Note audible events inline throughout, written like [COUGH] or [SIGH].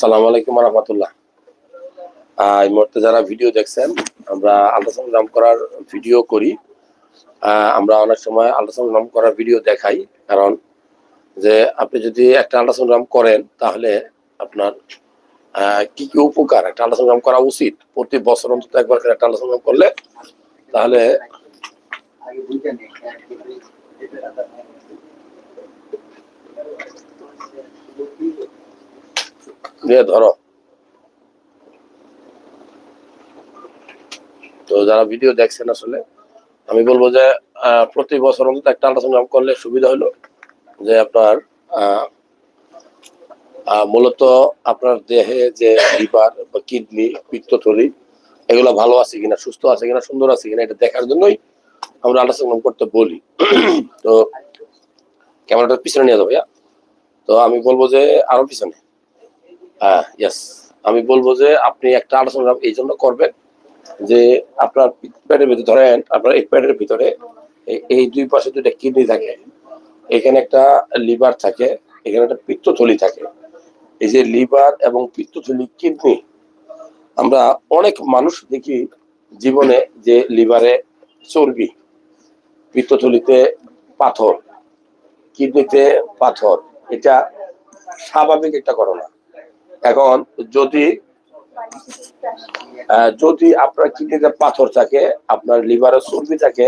সালাম আলাইকুম রহমতুল্লাহ। এই মুহূর্তে যারা ভিডিও দেখছেন, আমরা আল্ট্রাসাউন্ড নাম করার ভিডিও করি। আমরা অনেক সময় আল্ট্রাসাউন্ড নাম করার ভিডিও দেখাই, কারণ যে আপনি যদি একটা আল্ট্রাসাউন্ড নাম করেন, তাহলে আপনার কি কি উপকার? একটা আল্ট্রাসাউন্ড নাম করা উচিত। প্রতি বছর অন্তত একবার একটা আল্ট্রাসাউন্ড নাম করলে তাহলে নিয়ে ধরো। তো যারা ভিডিও দেখছেন আসলে, আমি বলব যে প্রতি বছর অন্তত একটা আল্ট্রাসাউন্ড করলে সুবিধা হলো যে আপনার মূলত আপনার দেহে যে লিভার বা কিডনি, পিত্তথলি, এগুলো ভালো আছে কিনা, সুস্থ আছে কিনা, সুন্দর আছে কিনা, এটা দেখার জন্যই আমরা আল্ট্রাসাউন্ড করতে বলি। তো ক্যামেরাটা পিছনে নিয়ে যাব ভাইয়া। তো আমি বলব যে আরও পিছনে। হ্যাঁ ইয়েস আমি বলব যে আপনি একটা আল্ট্রাসাউন্ড এই জন্য করবেন যে আপনার প্যাডের ভিতরে, ধরেন আপনার এই প্যাডের ভিতরে এই দুই পাশে দুইটা কিডনি থাকে, এখানে একটা লিভার থাকে, এখানে একটা পিত্তথলি থাকে। এই যে লিভার এবং পিত্তথলি কিডনি আমরা অনেক মানুষ দেখি জীবনে যে লিভারে চর্বি, পিত্তথলিতে পাথর কিডনিতে পাথর। এটা স্বাভাবিক একটা ঘটনা। এখন যদি যদি আপনার কিডনিতে পাথর থাকে, আপনার লিভারে চর্বি থাকে,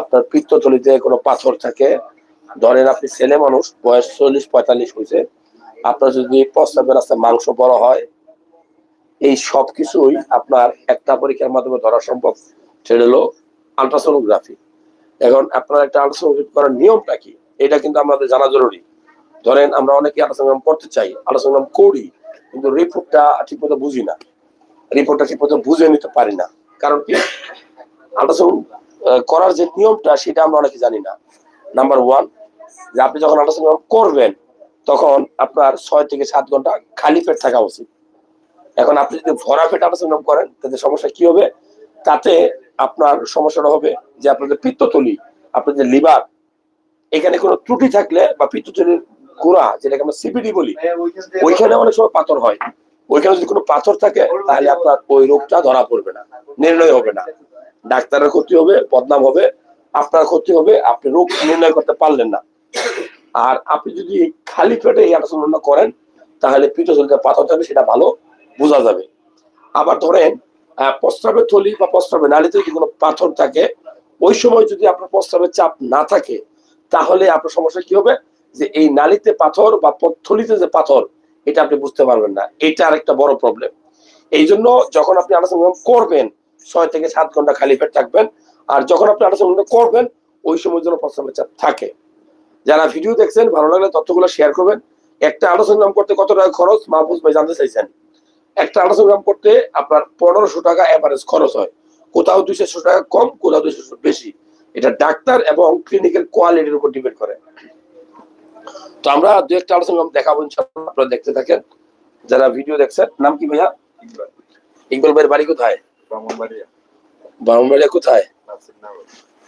আপনার পিত্তথলিতে কোনো পাথর থাকে, ধরেন আপনি ছেলে মানুষ, বয়স চল্লিশ, পঁয়তাল্লিশ হয়েছে, আপনার যদি প্রস্তাবের রাস্তায় মাংস বড় হয়, এই সব কিছুই আপনার একটা পরীক্ষার মাধ্যমে ধরা সম্ভব। সেটা হলো আলট্রাসোনোগ্রাফি এখন আপনার একটা আলট্রাসোনোগ্রাফি করার নিয়মটা কি? এটা কিন্তু আমাদের জানা জরুরি। ধরেন আমরা অনেকে আলট্রাসোনোগ্রাম করতে চাই আলট্রাসোনোগ্রাম করি, কিন্তু রিপোর্টটা ঠিক মতো বুঝি না। রিপোর্টটা ঠিকমতো বুঝে নিতে পারি না। কারণ কি? আল্ট্রাসাউন্ড করার যে নিয়মটা, সেটা আমরা অনেকে জানি না। নাম্বার ওয়ান যে আপনি যখন আল্ট্রাসাউন্ড করবেন, তখন আপনার ছয় থেকে সাত ঘণ্টা খালি পেট থাকা উচিত। এখন আপনি যদি ভরা পেট আল্ট্রাসাউন্ড করেন, তাতে সমস্যা কি হবে? তাতে আপনার সমস্যাটা হবে যে পিত্তথলি আপনার যে লিভার, এখানে কোনো ত্রুটি থাকলে বা পিত্তথলির গোড়া যেটাকে আমরা সিপিডি বলি ওইখানে অনেক সময় পাথর হয়। ওইখানে যদি কোনো পাথর থাকে তাহলে আপনার ওই রোগটা ধরা পড়বে না নির্ণয় হবে না। ডাক্তারের ক্ষতি হবে বদনাম হবে আপনার ক্ষতি হবে আপনি রোগ নির্ণয় করতে পারলেন না। আর আপনি যদি খালি পেটে এই আলোচনা করেন তাহলে পিঠে পাথর থাকবে সেটা ভালো বোঝা যাবে। আবার ধরেন আহ, প্রস্রাবের থলি বা প্রস্রাবের নালীতে যদি কোনো পাথর থাকে ওই সময় যদি আপনার প্রস্রাবের চাপ না থাকে তাহলে আপনার সমস্যা কি হবে? যে এই নালীতে পাথর বা প- থলিতে যে পাথর, এটা আপনি বুঝতে পারবেন না। এটা আরেকটা বড় প্রবলেম এই জন্য যখন আপনি আলোচনা করবেন, ছয় থেকে সাত ঘণ্টা খালি পেট থাকবেন, আর যখন আপনি আলোচনা করবেন, ওই সময় যেন প্রস্রাবের চাপ থাকে। যারা ভিডিও দেখছেন, ভালো লাগলে তথ্যগুলো শেয়ার করবেন। একটা আলোচনা করতে কত টাকা খরচ, মাহফুজ ভাই জানতে চাইছেন। একটা আলোচনা করতে আপনার পনেরোশো টাকা অ্যাভারেজ খরচ হয়। কোথাও দুইশো টাকা কম, কোথাও দুইশো বেশি। এটা ডাক্তার এবং ক্লিনিকের কোয়ালিটির উপর ডিপেন্ড করে। তো আমরা দু একটা আলোচনা দেখাবো আপনারা দেখতে থাকেন। যারা ভিডিও দেখছেন নাম কি ভাইয়া? ইকবাল ভাইয়ের বাড়ি কোথায়? ব্রাহ্মণবাড়িয়া। কোথায়?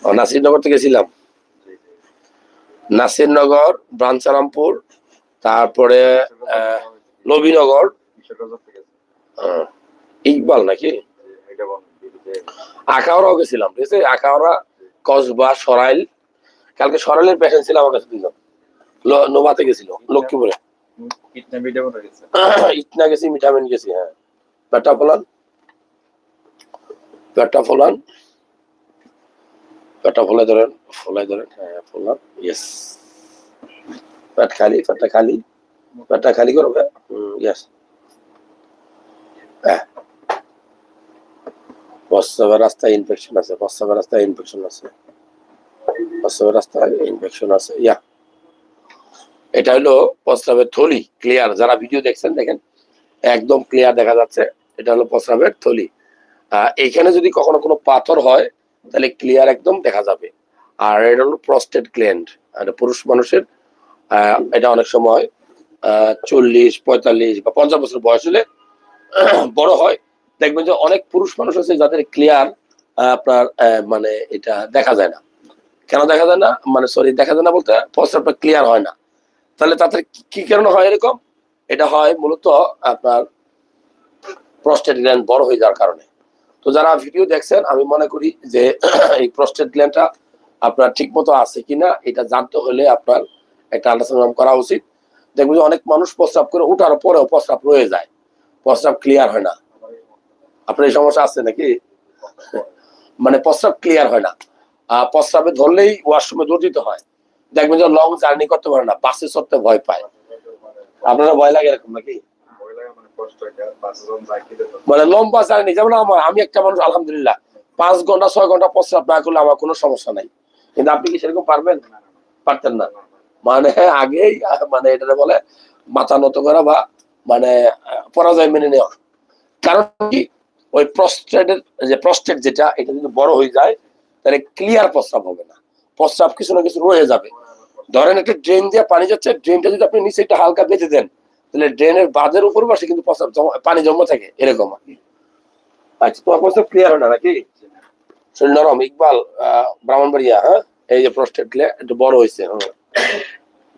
নাসিরনগর। থেকে গেছিলাম। নাসিরনগর ব্রাঞ্চারামপুর তারপরে নবীনগর। ইকবাল নাকি? আখাওড়াও গেছিলাম ঠিক আছে? আখাওড়া কসবা সরাইল। কালকে সরাইলের পেশেন্ট ছিল আমার কাছে দুজন নোভাতে গেছিল লক্ষ্মীপুরে। ইটনা [LAUGHS] গেছি। মিঠামিন গেছি হ্যাঁ। পেটা ফলান। পেটা ফলান। পেটা ফলাই ধরেন ফলাই ধরেন হ্যাঁ ফলান ইয়েস পেট খালি পেটটা খালি। পেটটা খালি করবে ইয়েস হ্যাঁ। প্রস্রাবের রাস্তায় ইনফেকশন আছে প্রস্রাবের রাস্তায় ইনফেকশন আছে। প্রস্রাবের রাস্তায় ইনফেকশন আছে ইয়া এটা হলো প্রস্রাবের থলি ক্লিয়ার যারা ভিডিও দেখছেন দেখেন একদম ক্লিয়ার দেখা যাচ্ছে। এটা হলো প্রস্রাবের থলি। আহ, এইখানে যদি কখনো কোনো পাথর হয় তাহলে ক্লিয়ার একদম দেখা যাবে। আর এটা হলো প্রস্টেট গ্ল্যান্ড পুরুষ মানুষের এটা অনেক সময় চল্লিশ পঁয়তাল্লিশ বা পঞ্চাশ বছর বয়স হলে [CLEARS THROAT] বড় হয়। দেখবেন যে অনেক পুরুষ মানুষ আছে যাদের ক্লিয়ার আপনার মানে এটা দেখা যায় না। কেন দেখা যায় না? মানে সরি দেখা যায় না বলতে প্রস্রাবটা ক্লিয়ার হয় না। তাহলে তাতে কি- কারণে হয় এরকম? এটা হয় মূলত আপনার প্রস্টেট গ্ল্যান্ড বড় হয়ে যাওয়ার কারণে। তো যারা ভিডিও দেখছেন আমি মনে করি যে [CLEARS THROAT] এই প্রস্টেট গ্ল্যান্ডটা আপনার ঠিক মতো আছে কিনা এটা জানতে হলে আপনার একটা আল্ট্রাসাউন্ড করা উচিত। দেখবেন যে অনেক মানুষ প্রস্রাব করে ওঠার পরেও প্রস্রাব রয়ে যায়। প্রস্রাব ক্লিয়ার হয় না। আপনার এই সমস্যা আছে নাকি? মানে প্রস্রাব ক্লিয়ার হয় না। আহ, প্রস্রাবে ধরলেই ওয়াশরুমে দৌড় দিতে হয়। দেখবেন যে লং জার্নি করতে পারে না, বাসে চড়তে ভয় পায়। আপনারা ভয় লাগে এরকম নাকি? মানে লম্বা জার্নি যেমন আমার, আমি একটা মানুষ, আলহামদুলিল্লাহ, পাঁচ ঘণ্টা, ছয় ঘণ্টা না করলে আমার কোনো সমস্যা নাই। কিন্তু আপনি কি সেরকম পারবেন? পারতেন না। মানে আগেই মানে এটা বলে, মাথা নত করা বা মানে পরাজয় মেনে নেওয়া। কারণ কি? ওই প্রস্টেটের যে প্রস্টেট যেটা, এটা যদি বড় হয়ে যায়, তাহলে ক্লিয়ার প্রস্রাব হবে না। প্রস্রাব কিছু না কিছু রয়ে যাবে। ধরেন একটা ড্রেন দিয়ে পানি যাচ্ছে ড্রেনটা যদি আপনি নিচে একটু হালকা বেঁধে দেন তাহলে ড্রেনের বাঁধের উপর পাশে কিন্তু পানি জমা থাকে এরকম আর কি। আচ্ছা তোমার প্রস্তাব ক্লিয়ার হয় না নাকি নরম ইকবাল ব্রাহ্মণবাড়িয়া হ্যাঁ? এই যে প্রস্টেট একটু বড় হয়েছে হ্যাঁ।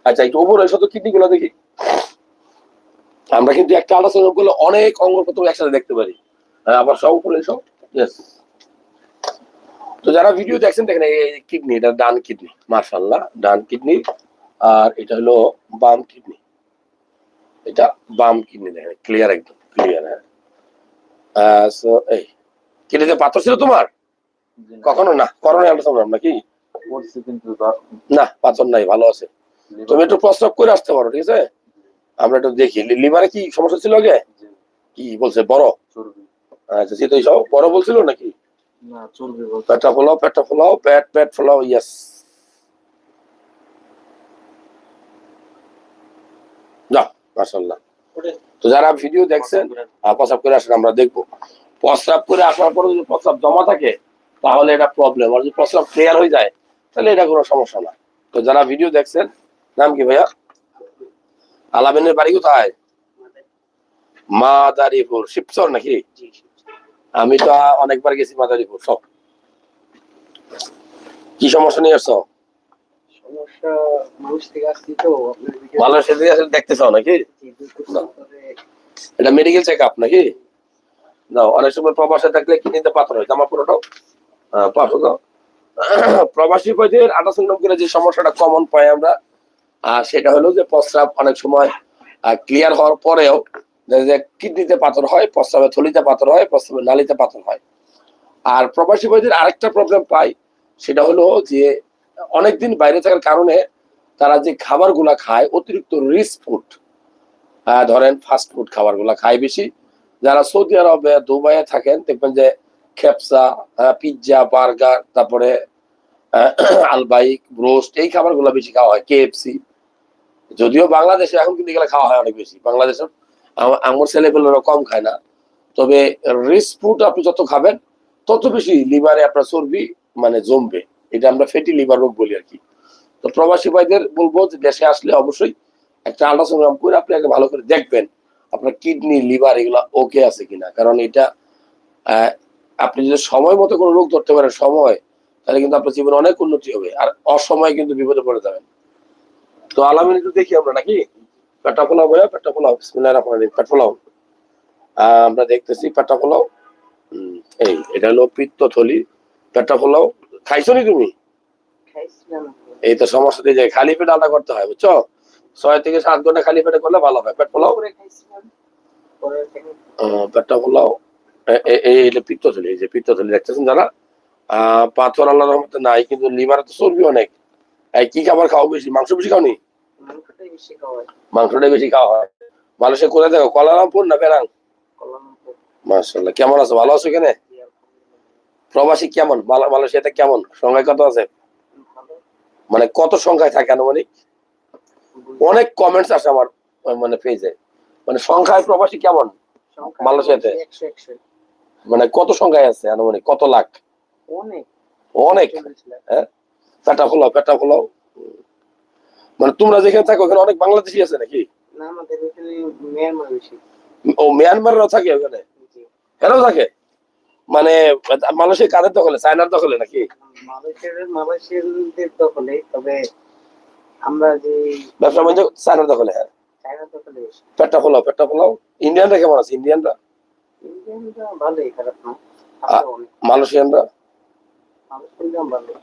আচ্ছা একটু উপরে এসো তো কিডনি গুলো দেখি। আমরা কিন্তু একটা আলোচনা করলে অনেক অঙ্গ প্রত্যঙ্গ একসাথে দেখতে পারি। হ্যাঁ, আবার সব উপরে Yes. তো যারা ভিডিও দেখছেন দেখেন এই কিডনি এটা ডান কিডনি মার্শাল্লাহ ডান কিডনি আর এটা হলো বাম কিডনি এটা বাম কিডনি দেখেন ক্লিয়ার একদম ক্লিয়ার হ্যাঁ। এই কিডনিতে পাথর ছিল তোমার? কখনো না করোনা আলোচনা নাকি? না পাথর নাই ভালো আছে। তুমি একটু প্রস্তাব করে আসতে পারো ঠিক আছে? আমরা একটু দেখি লিভারে কি সমস্যা ছিল আগে? কি বলছে বড়? আচ্ছা সেটাই সব বড় বলছিল নাকি? না চর্বি বলতে পেটটা ফোলাও পেটটা ফোলাও পেট পেট ফোলাও ইয়েস যা মাশাল্লাহ তো যারা ভিডিও দেখছেন প্রস্রাব করে আসেন। আমরা দেখব। প্রস্রাব করে আসার পরে যদি প্রস্রাব জমা থাকে তাহলে এটা প্রবলেম আর যদি প্রস্রাব ক্লিয়ার হয়ে যায় তাহলে এটা কোনো সমস্যা না। তো যারা ভিডিও দেখছেন নাম কি ভাইয়া? আলামিনের বাড়ি কোথায়? মাদারীপুর। শিবচর নাকি? আমি তো অনেকবার গেছি মাদারীপুর সব। কি সমস্যা নিয়ে আসছো? থেকে আসলে দেখতে চাও নাকি এটা মেডিকেল চেক আপ নাকি? না অনেক সময় প্রবাসে থাকলে কিডনিতে পাথর হয় জামা পুরোটাও পাথর দাও প্রবাসী পয়দের আটাশন করে যে সমস্যাটা কমন পাই আমরা আর সেটা হলো যে প্রস্রাব অনেক সময় ক্লিয়ার হওয়ার পরেও কিডনিতে পাথর হয়, প্রস্রাবে থলিতে পাথর হয়, প্রস্রাবে নালিতে পাথর হয়। আর প্রবাসী পয়দের আরেকটা প্রবলেম পাই, সেটা হলো যে, অনেকদিন বাইরে থাকার কারণে তারা যে খাবারগুলা খায়, অতিরিক্ত রিচ ফুড ধরেন ফাস্ট ফুড খাবারগুলা খায় বেশি। যারা সৌদি আরবে, দুবাইয়ে থাকেন, দেখবেন যে খেপসা পিৎজা বার্গার তারপরে [COUGHS] আলবাইক রোস্ট এই খাবারগুলা বেশি খাওয়া হয় কেএফসি যদিও বাংলাদেশে এখন কিন্তু খাওয়া হয় অনেক বেশি। বাংলাদেশে আম- আমার ছেলেপেলেরা কম খায় না। তবে রিচ ফুড আপনি যত খাবেন, তত বেশি লিভারে আপনার চর্বি মানে জমবে। এটা আমরা ফ্যাটি লিভার রোগ বলি আর কি তো প্রবাসী ভাইদের বলব যে দেশে আসলে অবশ্যই একটা আল্ট্রাসোনোগ্রাম করে আপনি আগে ভালো করে দেখবেন আপনার কিডনি লিভার এগুলা ওকে আছে কিনা। কারণ এটা আপনি যদি সময় মতো কোনো রোগ ধরতে পারেন, সময়, তাহলে কিন্তু আপনার জীবনে অনেক উন্নতি হবে। আর অসময়ে কিন্তু বিপদে পড়ে যাবেন। তো আলামিন একটু দেখি আমরা নাকি? বিসমিল্লাহির রহমানির রহিম পেট ফোলাও আহ, আমরা দেখতেছি পেটটা ফোলাও হুম, এই এটা হলো পিত্তথলি। পেটটা ফোলাও খাইছো নি তুমি? এই তো সমস্যা দিয়ে যায় খালি পেটে আলাদা করতে হয় বুঝছ? ছয় থেকে সাত ঘণ্টা খালি পেটে করলে ভালো হয়। পেট আহ, পেটটা এ- এই এটা পিত্তথলি এই যে পিত্তথলি দেখতেছেন যারা? আহ পাথর আল্লাহর রহমতে নাই কিন্তু লিভারে তো চর্বি অনেক। এই কি খাবার খাও বেশি? মাংস বেশি খাওনি? মাংসটা বেশি খাওয়া হয়। মানুষের কোথায় দেখো? কলারামপুর না বেরাং মাসাল্লাহ কেমন আছো? ভালো আছো এখানে? প্রবাসী কেমন? মাল- মালয়েশিয়াতে কেমন? সংখ্যায় কত আছে? মানে কত সংখ্যায় থাকে আনুমানিক? অনেক কমেন্টস আসে আমার মানে পেজে মানে সংখ্যায় প্রবাসী কেমন? মালয়েশিয়াতে? মানে কত সংখ্যায় আছে আনুমানিক? কত লাখ? অনেক। অনেক। লাখ। পেটা ফোলাও পেটা ফোলাও মানে তোমরা যেখানে থাকো ওখানে অনেক বাংলাদেশি আছে নাকি? ও মিয়ানমাররাও থাকে ওখানে? এরাও থাকে? মানে মালয়েশিয়া কাদের দখলে? চায়নার দখলে নাকি? মালয়েশিয়ার দখলে তবে আমরা যে ব্যবসা বাণিজ্য চায়নার দখলে হ্যাঁ। পেটটা পেটটা ইন্ডিয়ানরা কেমন আছে? ইন্ডিয়ানরা ইন্ডিয়ানরা ভালোই খারাপ না। মালয়েশিয়ানরা মানুষ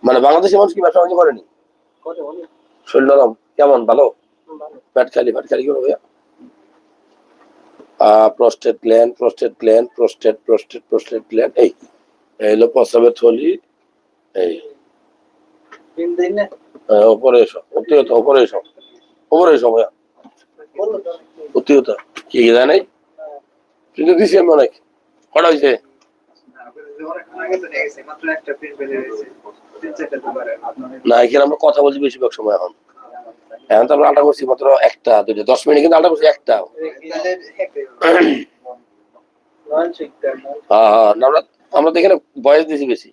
মানে বাংলাদেশের মানুষ কি ব্যবসা বাণিজ্য করেনি? করে অনেক। শরীর নরম কেমন ভালো? ভালো পেট খালি পেট খালি করে ভাইয়া prostate gland prostate gland prostate prostate prostate gland এই হলো প্রস্রাবের থলি এই। আহ, উপরে এসো উত্তিগত উপরে এসো উপরে এসো ভাইয়া। কি কি জানে? কিন্তু দিছি আমি অনেক কটা হয়েছে না, এখানে আমরা কথা বলছি বেশিরভাগ সময় এখন। এখন তো আমরা আটা করছি মাত্র একটা দুটো দশ মিনিট কিন্তু আটা করছি একটা। হ্যাঁ হ্যাঁ আমরা আমরা তো এখানে বয়স দিছি বেশি।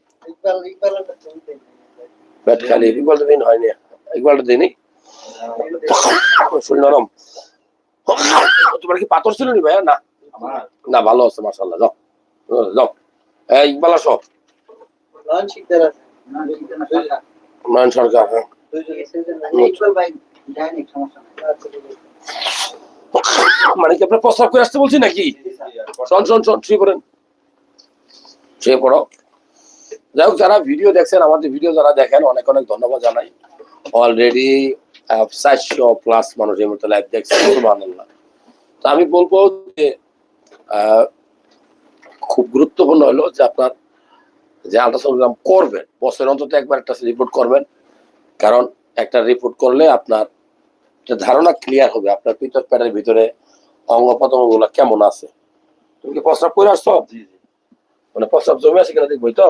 ভালো আছে মাসাল্লাহ যাও। যাও। ইকবাল, আসো। সরকার হ্যাঁ। মানে কি আপনার প্রস্তাব করে আসতে বলছি নাকি? শোন শোন শোন, শুয়ে পড়েন। শুয়ে পড়ো। যাই হোক, যারা ভিডিও দেখছেন আমাদের ভিডিও যারা দেখেন, অনেক অনেক ধন্যবাদ জানাই। অলরেডি প্লাস মানুষ এই লাইভ দেখছেন সুবহানাল্লাহ। তো আমি বলব যে খুব গুরুত্বপূর্ণ হলো যে আপনার যে আল্ট্রাসোনোগ্রাম করবেন বছরের অন্তত একবার একটা রিপোর্ট করবেন। কারণ একটা রিপোর্ট করলে আপনার একটা ধারণা ক্লিয়ার হবে আপনার পিতর প্যাটের ভিতরে অঙ্গ প্রত্যঙ্গ কেমন আছে। তুমি কি প্রস্রাব করে আসছো? মানে প্রস্রাব জমে আছে কিনা দেখবই তো?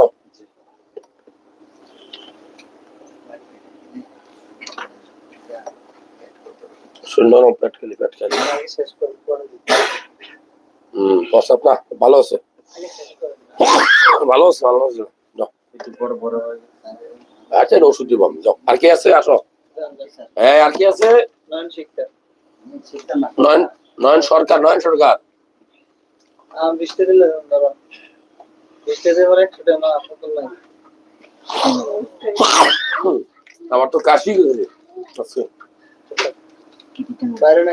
শূন্য পেট খালি পেট খালি। আগে শেষ করে পরে দিচ্ছি। হম প্রস্রাব না ভালো আছে। [LAUGHS] ভালো ভালো আচ্ছা এটা ওষুধ দিব আমি। যাও। আর কি আছে? আসো। হ্যাঁ আর কি আছে? নয়ন নয়ন সরকার নয়ন সরকার। আমার তো কাশি গেছে। বাইরে না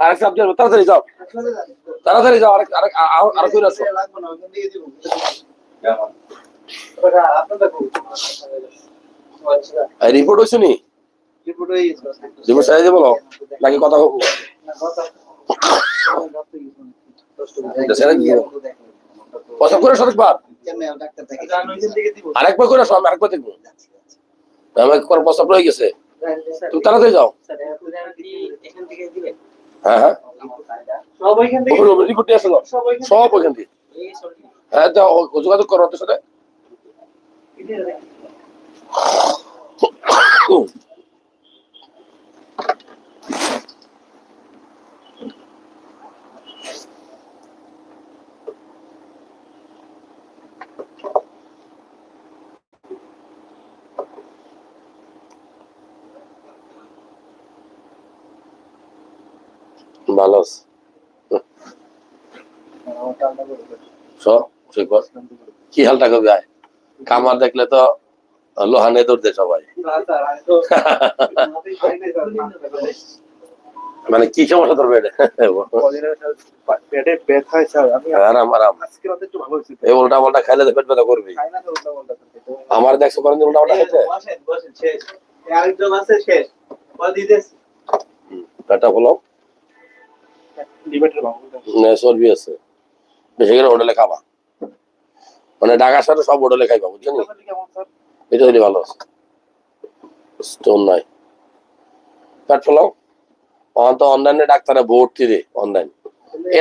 আরেক সাপ দিয়ে তাড়াতাড়ি যাও। তাড়াতাড়ি যাও, আরেক আরেক আ- আরেক করে আসো। লাগবে না? ওখান থেকে দিব ওটা আপনার দেখুন আচ্ছা রিপোর্ট নি গেছে। তাড়াতাড়ি যাও। হ্যাঁ হ্যাঁ। সব ওইখান থেকে? সব ওইখান থেকে? হ্যাঁ যোগাযোগ করো সাথে [COUGHS] ভালো আছে কি হালটা করবে আয় কামার দেখলে তো লোহানে দৌড়তে সবাই। মানে কি সমস্যা তোর পেটে? পেটে ব্যথা স্যার আমি আরাম আরাম। আজকে রাতে একটু ভালো হয়েছে এই উল্টা পাল্টা খাইলে তো পেট ব্যথা করবি। আমার দেখছ করেন উল্টা পাল্টা খেতে শেষ আরেকজন আছে শেষ বল দিতেছি চর্বি আছে। বেশি করে হোটেলে খাবা। মানে ঢাকার সাথে সব হোটেলে বুঝছেন আপনার কেমন স্যার এটা হলে ভালো আছে স্টোন নাই। পেট ফেলাও। অন তো অনলাইনে ডাক্তারে ভর্তি রে অনলাইন।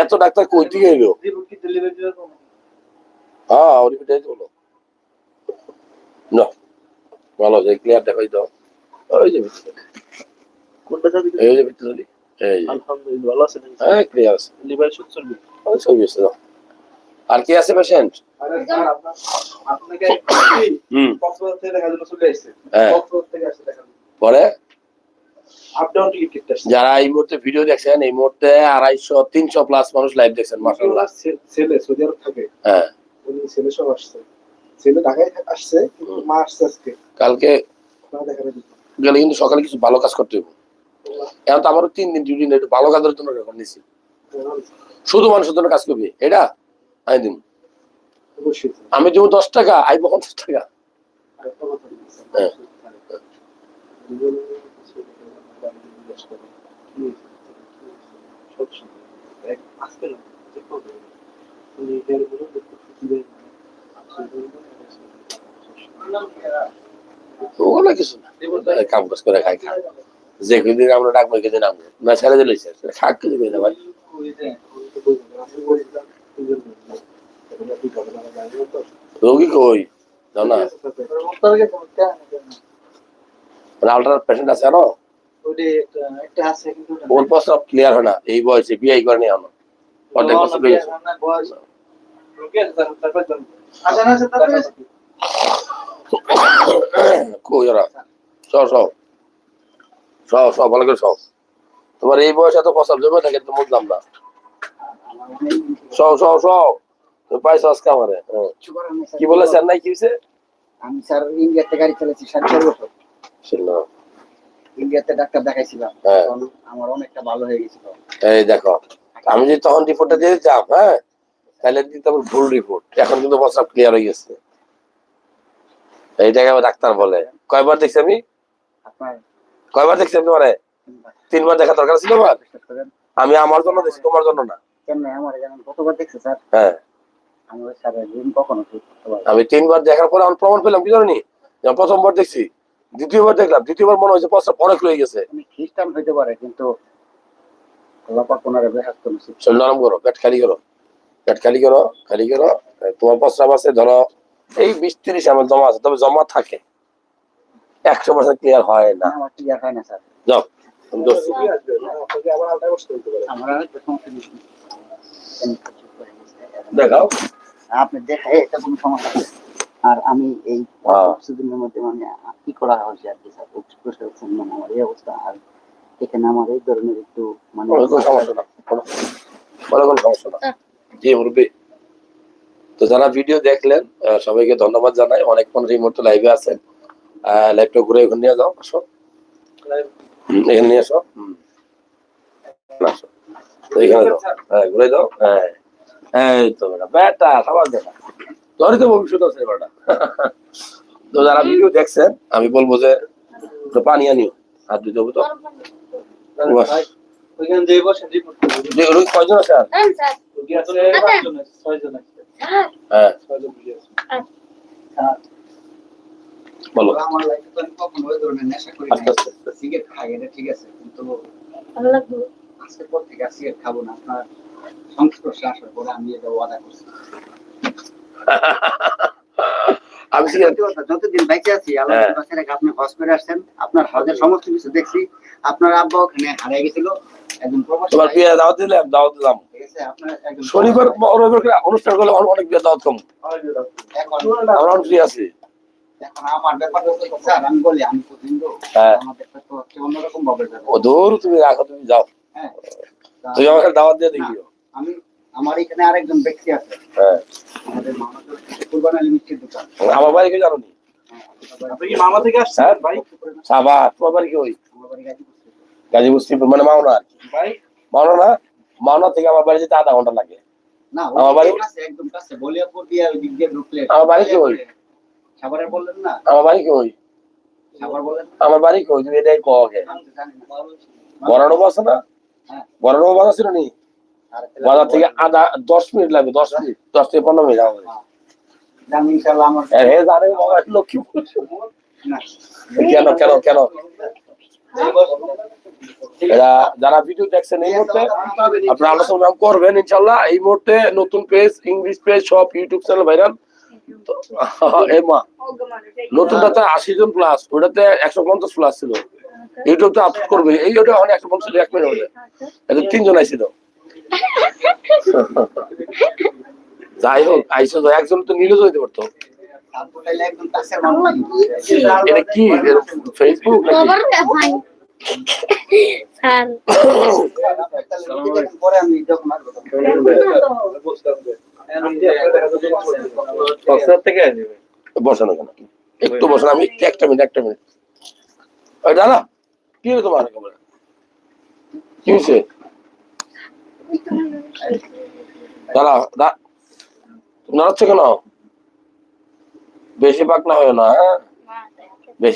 এত ডাক্তার কই থেকে এলো? হ্যাঁ ওর পিঠে বলো না ভালো আছে ক্লিয়ার দেখাই দাও। ওই যে কোনটা যাবে এই যে পিত্তথলি এই আলহামদুলিল্লাহ ভালো আছেন হ্যাঁ ক্লিয়ার আছে। লিভার চলবে ওই ছবি আছে দাও। আর কি আছে পেশেন্ট হ্যাঁ। পরে? যারা এই মুহূর্তে ভিডিও দেখছেন, এই মুহূর্তে আড়াইশো, তিনশো প্লাস মানুষ লাইভ দেখছেন হ্যাঁ। কালকে গেলে কিন্তু সকালে কিছু ভালো কাজ করতে হবে এখন তো আমারও তিন দিন ডিউটি নেই ভালো কাজের জন্য রেকর্ড নিছি। শুধু মানুষের জন্য কাজ করবি, এটা? আমি দিন। আমি দেবো দশ টাকা আইব পঞ্চাশ টাকা। হ্যাঁ। ওগুলো কিছু না। এই কাম কাজ করে খাই খা যে কদিন আমরা ডাকবো কেদিন আমরা না ছেড়ে দিলে খাক কিছু না ভাই? রোগী কই? জানো না? মুক্তারকে পেশেন্ট আছে ওটা ওর প্রস্তাব ক্লিয়ার হয় না। এই বয়সে বিয়ে করে আনো। অর্ধেক বছর হয়ে কই ওরা? সব সব সব সব ভালো করে সব তোমার এই বয়সে এত প্রস্তাব জমে থাকে তো বুঝলাম না। সব সব সব তো পাইছো আজকে আমারে। কি বলে স্যার নাই কি হয়েছে? আমি স্যার ইন্ডিয়াতে গাড়ি চালাচ্ছি সাড়ে চার বছর ইন্ডিয়াতে ডাক্তার দেখাইছিলাম হ্যাঁ। আমার অনেকটা ভালো হয়ে গেছিল। এই দেখো আমি যদি তখন রিপোর্টটা দিয়ে দিতাম হ্যাঁ তাহলে ভুল রিপোর্ট এখন কিন্তু ক্লিয়ার হয়ে গেছে। এইটাকে ডাক্তার বলে। কয়বার দেখছি আমি? কয়বার দেখছি আমি তোমারে? তিনবার। দেখা দরকার ছিল আমার আমি আমার জন্য দেখছি তোমার জন্য না। কেমনে আমার যেমন কতবার দেখছে স্যার? হ্যাঁ। আমার ঋণ কখনো। আমি তিনবার দেখার পরে আমার প্রমাণ পেলাম কি জানি? প্রথমবার দেখছি দ্বিতীয়বার দেখলাম দ্বিতীয়বার মনে হয়েছে প্রস্তাব অনেক রয়ে গেছে। খ্রিস্টান হইতে পারে কিন্তু আল্লাপাক ওনারা বেহাত নসিব শরীর নরম করো পেট খালি করো পেট খালি করো খালি করো। তোমার প্রস্রাব আছে ধরো এই বিশ তিরিশ আমার জমা আছে তবে জমা থাকে। একশো পার্সেন্ট ক্লিয়ার হয় না। ক্লিয়ার হয় স্যার। যাও আমি। দেখাও। আপনি দেখে এটা কোনো সমস্যা নেই। আর আমি এই হ্যাঁ। কিছুদিনের মধ্যে মানে কি করা হয়েছে আর কি স্যার? মানে আমার এই অবস্থা। আর এখানে আমার এই ধরনের একটু মানে সমস্যা না কোনো কোনো কোনো সমস্যা না। জি মুরব্বী। তো যারা ভিডিও দেখলেন সবাইকে ধন্যবাদ জানাই। অনেক মানুষ এই মুহূর্তে লাইভে আছেন। লাইভটা ঘুরে এখন নিয়ে যাও আসো। এখানে নিয়ে আসো। হুম। আসো। হ্যাঁ হ্যাঁ। ভবিষ্যৎ আছে যারা ভিডিও দেখছেন আমি বলব যে পানি আনিও। হাত দিতে হবে তো। কয়জন আছে হ্যাঁ, হ্যাঁ। আমার লাইফে তো কখনো ওই ধরনের নেশা করি আস্তে। সিগারেট খাই এটা ঠিক আছে কিন্তু ভালো লাগবে। আজকের পর থেকে সিগারেট খাব না। আপনার সংস্পর্শে আসার পরে আমি এটা ওয়াদা করছি। [LAUGHS] আমি সিগারেট সত্যি কথা, যতদিন বেঁচে আছি আল্লাহ। কাছে রেখে আপনি হজ করে আসছেন। আপনার হজের সমস্ত কিছু দেখছি। আপনার আব্বা ওখানে হারিয়ে গেছিল। তোমার বিয়ে দাওয়াত দিলাম দাওয়াত দিলাম। ঠিক আছে আপনার একজন শনিবার অনুষ্ঠান করলে অনেক বিয়ে দাওয়াত কম। এখন আমরা অনেক ফ্রি আছি। আমার ব্যাপারটা আমি বলি আমি তো হিন্দু। আমাদের তো হচ্ছে অন্যরকম ভাবে ব্যাপার। ও দূর তুমি রাখো তুমি যাও। হ্যাঁ তা আমাকে দাওয়াত দিয়ে দেখিও আমি আমার এখানে আরেকজন ব্যক্তি আছে। হ্যাঁ। আমাদের মামাদের কুরবান আলী মিষ্টির দোকান আমার বাড়ি কে জানো হ্যাঁ, আপনি কি মামা থেকে আসছেন? ভাই? সাবা তোমার বাড়ি কি ওই? গাজীপুর। শ্রীপুর মানে মাওনা আর কি। ভাই? মাওনা না? মাওনা থেকে আমার বাড়ি যেতে আধা ঘণ্টা লাগে। না আমার বাড়ি? একদম কাছে বলিয়াপুর দিয়ে ওই দিক দিয়ে ঢুকলে। আমার বাড়ি কি ওই? সাভারে বললেন না? আমার বাড়ি কি ওই? সাভার বললেন আমার বাড়ি কি তুমি এটাই কো আগে। জানি না। বড় আছে না। বড় বাজার ছিল নি? বাজার থেকে আধা দশ মিনিট লাগবে দশ মিনিট দশ থেকে পনেরো মিনিট হবে জানি ইনশাআল্লাহ হে জানে বাবা কেন কেন কেন? এরা যারা ভিডিও দেখছেন এই মুহূর্তে আপনারা আলোচনা করবেন ইনশাল্লাহ এই মুহূর্তে নতুন পেজ ইংলিশ পেজ সব ইউটিউব চ্যানেল ভাইরাল এই মা নতুনটাতে আশি জন প্লাস ওটাতে একশো পঞ্চাশ প্লাস ছিল। ইউটিউব তো আপলোড করবে এই ওটা অনেক একটা বলছিল এক মিনিট হলে এখন তিনজন আইছিল। যাই হোক আইসো তো একজন তো নিলে যেতে পারতো। এটা কি? ফেসবুক বসানো কেন একটু বসানো আমি একটা মিনিট একটা মিনিট। ওই দাদা কি হলো তোমার? কি হয়েছে? দাদা দা তুমি নাড়াচ্ছ কেন? বেশি পাক না হয়? না হ্যাঁ? বেশি